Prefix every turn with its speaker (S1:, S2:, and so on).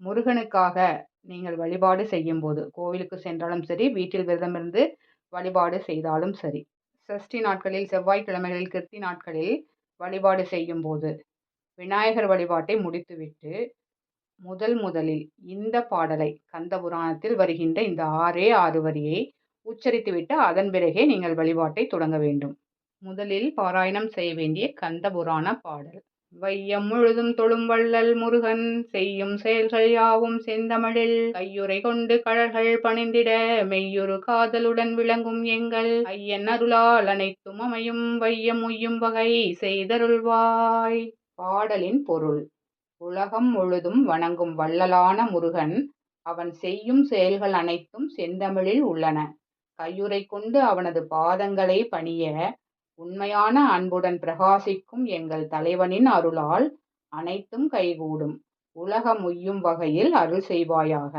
S1: முருகனுக்காக நீங்கள் வழிபாடு செய்யும் போது கோவிலுக்கு சென்றாலும் சரி வீட்டில் விரதமிருந்து வழிபாடு செய்தாலும் சரி சஷ்டி நாட்களில் செவ்வாய்க்கிழமைகளில் கிருத்தி நாட்களில் வழிபாடு செய்யும்போது விநாயகர் வழிபாட்டை முடித்துவிட்டு முதல் முதலில் இந்த பாடலை கந்த புராணத்தில் வருகின்ற இந்த ஆறே ஆறு வரியை உச்சரித்துவிட்டு அதன் பிறகே நீங்கள் வழிபாட்டை தொடங்க வேண்டும். முதலில் பாராயணம் செய்ய வேண்டிய கந்த புராண பாடல். வையம் முழுதும் தொழும் வள்ளல் முருகன் செய்யும் செயல்கள் யாவும் செந்தமிழில். கையுறை கொண்டு கழல்கள் பணிந்திட மெய்யொரு காதலுடன் விளங்கும் எங்கள் ஐயன் அருளால் அனைத்தும் அமையும். வையம் உய்யும் வகை செய்தருள்வாய். பாடலின் பொருள். உலகம் முழுதும் வணங்கும் வள்ளலான முருகன் அவன் செய்யும் செயல்கள் அனைத்தும் செந்தமிழில் உள்ளன. கையுறை கொண்டு அவனது பாதங்களை பணிய உண்மையான அன்புடன் பிரகாசிக்கும் எங்கள் தலைவனின் அருளால் அனைத்தும் கைகூடும். உலகம் உய்யும் வகையில் அருள் செய்வாயாக.